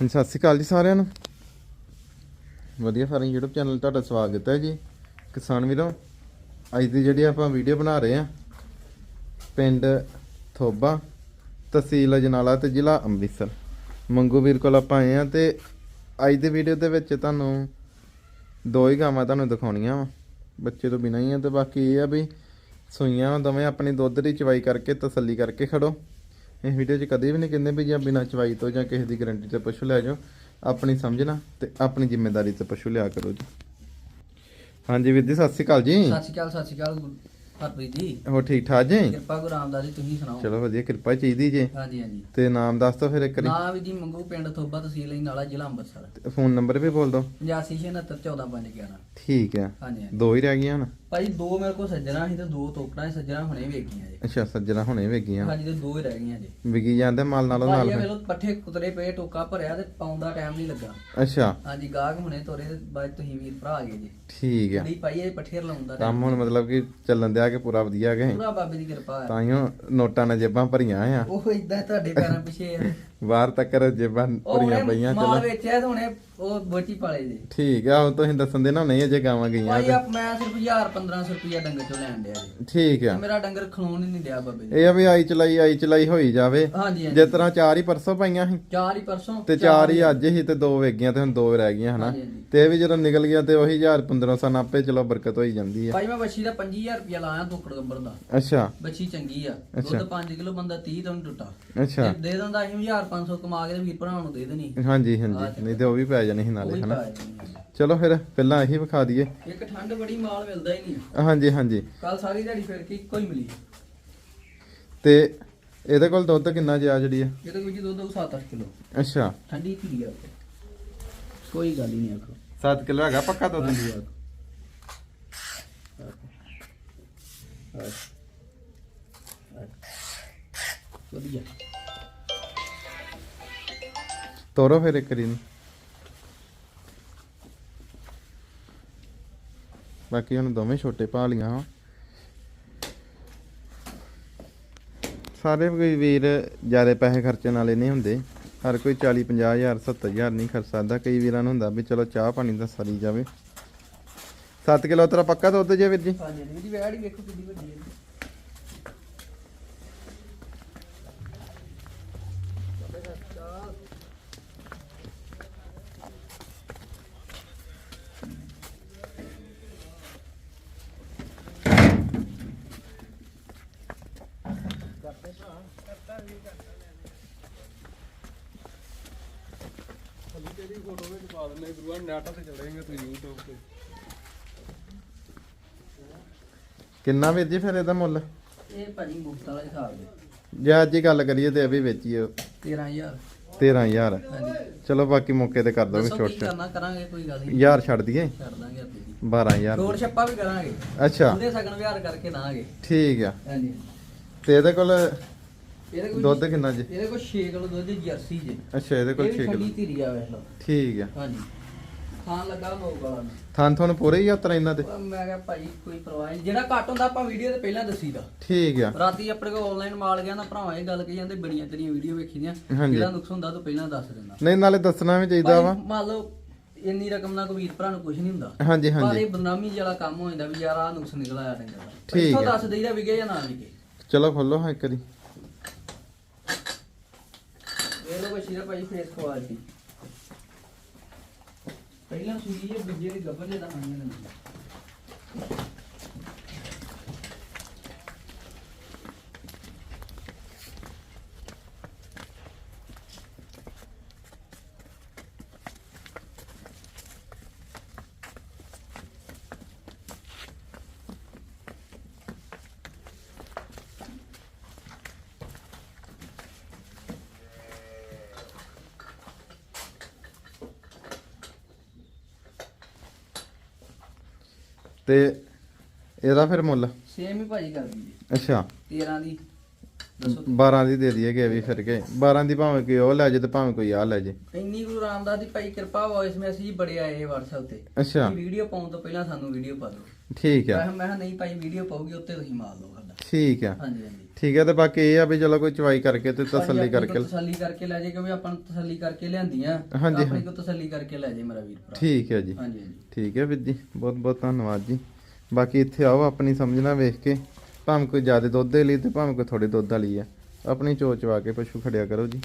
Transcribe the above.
ਹਾਂਜੀ, ਸਤਿ ਸ਼੍ਰੀ ਅਕਾਲ ਜੀ ਸਾਰਿਆਂ ਨੂੰ। ਵਧੀਆ ਫਾਰਮ YouTube ਚੈਨਲ ਤੁਹਾਡਾ ਸਵਾਗਤ ਹੈ ਜੀ। ਕਿਸਾਨ ਵੀਰੋ, ਅੱਜ ਦੀ ਜਿਹੜੀ ਆਪਾਂ ਵੀਡੀਓ ਬਣਾ ਰਹੇ ਆ ਪਿੰਡ ਥੋਬਾ, ਤਹਿਸੀਲ ਅਜਨਾਲਾ ਤੇ ਜ਼ਿਲ੍ਹਾ ਅੰਮ੍ਰਿਤਸਰ। ਮੰਗੂ ਵੀਰ ਕੋਲ ਆਪਾਂ ਆਏ ਆ ਤੇ ਅੱਜ ਦੀ ਵੀਡੀਓ ਦੇ ਵਿੱਚ ਤੁਹਾਨੂੰ ਦੋ ਹੀ ਗਾਵਾਂ ਤੁਹਾਨੂੰ ਦਿਖਾਉਣੀਆਂ ਵਾ। ਬੱਚੇ ਤੋਂ ਬਿਨਾਂ ਹੀ ਆ ਤੇ ਬਾਕੀ ਇਹ ਆ ਵੀ ਸੂਈਆਂ ਵਾਂ, ਦੋਵੇਂ ਆਪਣੀ ਦੁੱਧ ਦੀ ਚਵਾਈ ਕਰਕੇ ਤਸੱਲੀ ਕਰਕੇ ਖੜੋ। ਇਹ ਵੀਡੀਓ 'ਚ ਕਦੇ ਵੀ ਨਹੀਂ ਕਹਿੰਦੇ ਵੀ ਜਾਂ ਬਿਨਾਂ ਚਵਾਈ ਤੋਂ ਜਾਂ ਕਿਸੇ ਦੀ ਗਾਰੰਟੀ ਤੇ ਪਸ਼ੂ ਲੈ ਜਾਓ। ਆਪਣੀ ਸਮਝਣਾ ਤੇ ਆਪਣੀ ਜ਼ਿੰਮੇਵਾਰੀ ਤੇ ਪਸ਼ੂ ਲਿਆ ਕਰੋ ਜੀ। ਹਾਂਜੀ ਵੀਰ ਜੀ ਸਤਿ ਸ਼੍ਰੀ ਅਕਾਲ ਜੀ। ਸਤਿ ਸ਼੍ਰੀ ਅਕਾਲ ਸਤਿ ਸ਼੍ਰੀ ਅਕਾਲ ਹਰਪ੍ਰੀਤ ਜੀ। ਹੋ ਠੀਕ ਠਾਕ ਜੀ? ਕਿਰਪਾ ਗੁਰੂ ਰਾਮਦਾਸ ਜੀ ਤੁਸੀਂ ਸੁਣਾਓ? ਚਲੋ ਵਧੀਆ ਕਿਰਪਾ ਚਾਹੀਦੀ ਜੀ। ਹਾਂਜੀ ਹਾਂਜੀ। ਤੇ ਨਾਮ ਦੱਸ ਦਿਓ ਫਿਰ ਇੱਕ ਵਾਰੀ। ਨਾਮ ਜੀ ਮੰਗੂ ਪਿੰਡ ਥੋਬਾ ਤਹਿਸੀਲ ਨਾਲਾ ਜ਼ਿਲ੍ਹਾ ਅੰਮ੍ਰਿਤਸਰ। ਫੋਨ ਨੰਬਰ ਵੀ ਬੋਲ ਦਿਓ। 8569145511 ਠੀਕ ਹੈ। ਹਾਂਜੀ ਹਾਂਜੀ। ਦੋ ਹੀ ਰਹਿ ਗਈਆਂ ਹੁਣ। ਭਾਈ ਦੋ ਮੇਰੇ ਕੋਲ ਸੱਜਣਾ ਸੀ ਤੇ ਦੋ ਤੋਕੜਾਂ ਸੱਜਣਾ ਹੁਣੇ ਵੇਖੀਆਂ ਜੀ। ਅੱਛਾ ਸੱਜਣਾ ਹੁਣੇ ਵੇਗੀਆਂ ਹਾਂਜੀ ਤੇ ਦੋ ਹੀ ਰਹਿ ਗਈਆਂ ਜੀ। ਵਿਗੀ ਜਾਂਦੇ ਮਾਲ ਨਾਲੋਂ ਨਾਲ ਇਹ ਫਿਰ। ਵੇਲੋ ਪੱਠੇ ਕੁਤਰੇ ਪਏ ਟੋਕਾ ਭਰਿਆ ਤੇ ਪਾਉਣ ਦਾ ਟਾਈਮ ਨਹੀਂ ਲੱਗਾ। ਅੱਛਾ। ਹਾਂਜੀ ਗਾਹਕ ਹੁਣੇ ਤੋਰੇ ਤੇ ਬਾਅਦ ਤੁਸੀਂ ਵੀਰ ਭਰਾ ਆ ਗਏ ਜੀ। ਠੀਕ ਹੈ ਕੁੜੀ ਪਾਈ ਇਹ ਪੱਠੇ ਲਾਉਣ ਦਾ ਕੰਮ ਹੁਣ ਮਤਲਬ ਕਿ ਚੱਲਣ ਦਿਆ ਕਿ ਪੂਰਾ ਵਧੀਆ ਗਏ ਪੂਰਾ ਬਾਬੇ ਦੀ ਕਿਰਪਾ ਹੈ ਤਾਈਓ ਨੋਟਾਂ ਨਾਲ ਜੇਬਾਂ ਭਰੀਆਂ ਆ। ਉਹ ਇਦਾਂ ਤੁਹਾਡੇ ਪੈਰਾਂ ਪਿੱਛੇ ਆ। ਬਾਹਰ ਤੱਕ ਜੇਬਾਂ ਭਰੀਆਂ ਪਈਆਂ ਚਲੋ। ਵੇਚਿਆ ਤੇ ਹੁਣੇ ਉਹ ਬੋਟੀ ਪਾਲੇ ਜੀ ਠੀਕ ਆ ਹੁਣ ਤੁਸੀਂ ਦੱਸਣ ਦੇ ਨਾ ਨਹੀਂ ਅਜੇ ਗਾਵਾਂ ਗਈਆਂ ਭਾਈ ਤੇ। ਆਪ ਮੈਂ ਸਿਰਫ 1000 1500 ਰੁਪਿਆ ਡੰਗਰ ਚੋਂ ਲੈਣ ਡਿਆ ਜੀ। ਠੀਕ ਆ। ਮੇਰਾ ਡੰਗਰ ਖਲੋਣ ਹੀ ਨਹੀਂ ਡਿਆ ਬਾਬੇ ਜੀ। ਇਹ ਆ ਵੀ ਆਈ ਚਲਾਈ ਆਈ ਚਲਾਈ ਹੋਈ ਜਾਵੇ। ਹਾਂਜੀ ਹਾਂਜੀ। ਜਿਸ ਤਰ੍ਹਾਂ ਚਾਰ ਹੀ ਪਰਸੋਂ ਪਈਆਂ ਸੀ। ਚਾਰ ਹੀ ਪਰਸੋਂ ਤੇ ਚਾਰ ਹੀ ਅੱਜ ਹੀ ਤੇ ਦੋ ਵੇਗੀਆਂ ਤੇ ਹੁਣ ਦੋ ਰਹਿ ਗਈਆਂ ਹਨਾ। ਹਾਂਜੀ, ਹਾਂਜੀ। ਤੇ ਇਹ ਵੀ ਜਦੋਂ ਨਿਕਲ ਗਿਆ ਤੇ ਉਹੀ 1000 1500 ਨਾਪੇ ਚਲੋ ਬਰਕਤ ਹੋਈ ਜਾਂਦੀ ਹੈ ਭਾਈ ਮੈਂ ਬੱਛੀ ਦਾ 25000 ਰੁਪਿਆ ਲਾਇਆ ਤੋਕੜ ਗੱਬਰ ਦਾ। ਅੱਛਾ। ਬੱਛੀ ਚੰਗੀ ਆ। ਦੁੱਧ 5 ਕਿਲੋ ਬੰਦਾ 30 ਤੋਂ ਨੀ ਟੁੱਟਾ। ਅੱਛਾ। ਦੇ ਦਿੰਦਾ ਅਸੀਂ 1500 ਕਮਾ ਕੇ ਤੇ ਵੀਰ ਭਰਾ ਨੂੰ ਦੇ ਦੇਣੀ। ਹਾਂਜੀ ਹਾਂਜੀ। ਨਹੀਂ ਤੇ ਉਹ ਵੀ ਪੈ ਜਾਣੀ ਸੀ ਨਾਲੇ ਹਨਾ? ਆ। ਚਲੋ ਫਿਰ ਪਹਿਲਾਂ ਇਹੀ ਵਿਖਾ ਦਈਏ। ਇੱਕ ਠੰਡ ਬੜੀ ਮਾਲ ਮਿਲਦਾ ਹੀ ਨਹੀਂ। ਹਾਂਜੀ ਹਾਂਜੀ। ਕੱਲ ਸਾਰੀ ਦਿਹਾੜੀ ਫਿਰ ਕੇ ਹੀ ਮਿਲੀ। ਤੇ ਇਹਦੇ ਕੋਲ ਦੁੱਧ ਕਿੰਨਾ ਜਿਆ ਜਿਹੜੀ ਹੈ ਇਹ ਤਾਂ ਕੋਈ ਜੀ ਦੁੱਧ 7-8 ਕਿਲੋ। ਅੱਛਾ। ਠੰਡੀ ਧੀ ਆ ਕੋਈ ਗੱਲ ਹੀ ਨਹੀਂ ਆਖੋ। 7 ਕਿਲੋ ਹੈਗਾ ਪੱਕਾ ਦੁੱਧ? ਹਾਂਜੀ ਆਖੋ। ਵਧੀਆ। ਤੋਰੋ ਫਿਰ ਇੱਕ ਰੀ ਬਾਕੀ ਹੁਣ ਦੋਵੇਂ ਛੋਟੇ ਪਾ ਲੀਆਂ ਵਾ। ਸਾਰੇ ਕੋਈ ਵੀਰ ਜ਼ਿਆਦਾ ਪੈਸੇ ਖਰਚਣ ਵਾਲੇ ਨਹੀਂ ਹੁੰਦੇ। ਹਰ ਕੋਈ 40 50 ਹਜ਼ਾਰ 70 ਹਜ਼ਾਰ ਨਹੀਂ ਖਰਚ ਸਕਦਾ। ਕਈ ਵੀਰਾਂ ਨੂੰ ਹੁੰਦਾ ਵੀ ਚਲੋ ਚਾਹ ਪਾਣੀ ਦਾ ਸਰੀ ਜਾਵੇ। 7 ਕਿਲੋ ਤੇਰਾ ਪੱਕਾ ਦੁੱਧ ਜੇ ਵੀਰ ਜੀ? ਹਾਂਜੀ ਹਾਂਜੀ ਇਹਦੀ ਵੈੜ ਹੀ ਵੇਖੋ ਕਿੰਨੀ ਵੱਡੀ ਹੈ ਕਿੰਨਾ ਵੀਰ ਜੀ ਫਿਰ ਇਹਦਾ ਮੁੱਲ? ਇਹ ਭਾਜੀ ਮੁਫਤ ਵਾਲਾ ਹਿਸਾਬ ਦੇ। ਜੇ ਅੱਜ ਹੀ ਗੱਲ ਕਰੀਏ ਤੇ ਵੀ ਵੇਚੀਏ। 13000 13000 ਹਾਂਜੀ। ਚਲੋ ਬਾਕੀ ਮੌਕੇ ਤੇ ਕਰ ਦੋਗੇ ਦੱਸੋ ਛੋਟ ਕੀ ਛੋਟ ਕਰਨਾ ਕਰਾਂਗੇ ਕੋਈ ਗੱਲ ਨਹੀਂ। ਯਾਰ ਛੱਡ ਦਈਏ? ਛੱਡ ਦਾਂਗੇ ਆਪੀ ਜੀ। 12000 ਛੋੜ ਛੱਪਾ ਵੀ ਕਰਾਂਗੇ। ਅੱਛਾ। ਉਹਦੇ ਸਗਨ ਵਿਹਾਰ ਕਰਕੇ ਦਾਂਗੇ। ਠੀਕ ਆ। ਹਾਂਜੀ। ਤੇ ਇਹਦੇ ਕੋਲ ਇਹਦੇ ਕੋਲ ਦੁੱਧ ਕਿੰਨਾ ਜੀ? ਇਹਦੇ ਕੋਲ 6 ਕਿਲੋ ਦੁੱਧ ਦੀ ਜਰਸੀ ਜੇ। ਅੱਛਾ ਇਹਦੇ ਕੋਲ ਇਹ ਵੀ 6 ਠੰਡੀ ਕਿਲੋ ਧੀਰੀ ਆ ਵੇਖ ਲਓ। ਠੀਕ ਆ। ਹਾਂਜੀ। ਖਾਣ ਲੱਗਾ ਲੋਕ ਵਾਲਾ। ਨੂੰ। ਥਾਂ ਤੁਹਾਨੂੰ ਪੂਰੇ ਹੀ ਯਾਤਰਾ ਇਹਨਾਂ ਪਰ ਮੈਂ ਕਿਹਾ ਭਾਈ ਕੋਈ ਪਰਵਾਹ ਨਹੀਂ। ਜਿਹੜਾ ਘੱਟ ਹੁੰਦਾ ਆਪਾਂ ਵੀਡੀਓ ਤੇ ਪਹਿਲਾਂ ਦੱਸੀਦਾ ਠੀਕ ਆ। ਰਾਤੀ ਆਪਣੇ ਕੋਲ ਆਨਲਾਈਨ ਮਾਲ ਗਿਆ ਨਾ ਭਰਾਵਾਂ ਇਹ ਗੱਲ ਕਹੀ ਜਾਂਦੇ ਬੜੀਆਂ ਤੇਰੀਆਂ ਵੀਡੀਓ ਵੇਖੀਆਂ। ਹਾਂਜੀ। ਜਿਹੜਾ ਨੁਕਸ ਹੁੰਦਾ ਤੂੰ ਪਹਿਲਾਂ ਦੱਸ ਦਿੰਦਾ। ਨਹੀਂ ਨਾਲੇ ਦੱਸਣਾ ਵੀ ਚਾਹੀਦਾ ਵਾ। ਭਾਈ, ਮੰਨ ਲਓ ਇੰਨੀ ਰਕਮ ਨਾਲ ਕੋਈ ਵੀਰ ਭਰਾ ਨੂੰ ਕੁਝ ਨਹੀਂ ਹੁੰਦਾ। ਹਾਂਜੀ ਪਰ ਹਾਂਜੀ ਇਹ ਬਦਨਾਮੀ ਵਾਲਾ ਕੰਮ ਹੋ ਜਾਂਦਾ ਵੀ ਯਾਰ ਆ ਨੁਕਸ ਨਿਕਲ ਆਇਆ ਡੰਗਰ ਦਾ ਠੀਕ ਇੱਥੋਂ ਹੈ। ਦੱਸ ਦੇਈਦਾ ਵਿਗੇ ਜਾਂ ਨਾ ਵਿਗੇ ਚਲੋ ਖੋਲੋ ਹਾਂ ਇੱਕ ਵਾਰੀ। ਇਹ ਲੋ ਬਸ਼ੀਰਾ ਭਾਈ ਫੇਸ ਕੁਆਲਿਟੀ ਪਹਿਲਾਂ ਸੂਈ ਤੇ ਇਹਦਾ ਫਿਰ ਮੁੱਲ? ਸੇਮ ਹੀ ਭਾਜੀ ਕਰ ਦਈਏ। ਅੱਛਾ। 13 ਦੀ। ਦੱਸੋ 12 ਦੀ ਦੇ ਦਈਏ ਕਿ ਵੀ ਫਿਰ ਕੇ 12 ਦੀ ਭਾਵੇਂ ਕੋਈ ਉਹ ਲੈ ਜੇ ਤੇ ਭਾਵੇਂ ਕੋਈ ਆ ਲੈ ਜੇ। ਇੰਨੀ ਗੁਰੂ ਰਾਮਦਾਸ ਦੀ ਭਾਈ ਕਿਰਪਾ ਵੌਇਸ ਮੈਸੇਜ ਬੜੇ ਆਏ WhatsApp ਤੇ। ਅੱਛਾ। ਵੀਡੀਓ ਪਾਉਣ ਤੋਂ ਪਹਿਲਾਂ ਸਾਨੂੰ ਵੀਡੀਓ ਪਾ ਦਿਓ। ਠੀਕ ਮੈਂ ਆ ਮੈਂ ਕਿਹਾ ਨਹੀਂ ਭਾਈ ਵੀਡੀਓ ਪਾਉਗੀ ਉੱਤੇ ਤੁਸੀਂ ਮਾਰ ਲਓ ਸਾਡਾ। ਠੀਕ ਆ। ਹਾਂਜੀ ਹਾਂਜੀ। ਠੀਕ ਹੈ ਤੇ ਬਾਕੀ ਇਹ ਆ ਵੀ ਚਲੋ ਕੋਈ ਚਵਾਈ ਕਰਕੇ ਤੇ ਤਸੱਲੀ ਕਰਕੇ। ਤਸੱਲੀ ਕਰਕੇ ਲੈ ਜੇ ਕਿਉਂਕਿ ਆਪਾਂ ਨੂੰ ਤਸੱਲੀ ਕਰਕੇ ਲਿਆਂਦੀਆਂ। ਹਾਂਜੀ, ਆਪਣੀ ਕੋ ਤਸੱਲੀ ਕਰਕੇ ਲੈ ਜੇ ਮੇਰਾ ਵੀਰ ਭਰਾ। ਠੀਕ ਹੈ ਜੀ। ਹਾਂਜੀ ਠੀਕ ਹੈ ਵੀਰ ਜੀ ਬਹੁਤ ਬਹੁਤ ਧੰਨਵਾਦ ਜੀ। ਬਾਕੀ ਇੱਥੇ ਆਓ ਆਪਣੀ ਸਮਝਣਾ ਵੇਖ ਕੇ ਭਾਵੇਂ ਕੋਈ ਜ਼ਿਆਦਾ ਦੁੱਧ ਦੇ ਲਈ ਤੇ ਭਾਵੇਂ ਕੋਈ ਥੋੜੇ ਦੁੱਧ ਵਾਲੀ ਆ। ਆਪਣੀ ਚੋਚ ਚਵਾ ਕੇ ਪਸ਼ੂ ਖੜਿਆ ਕਰੋ ਜੀ।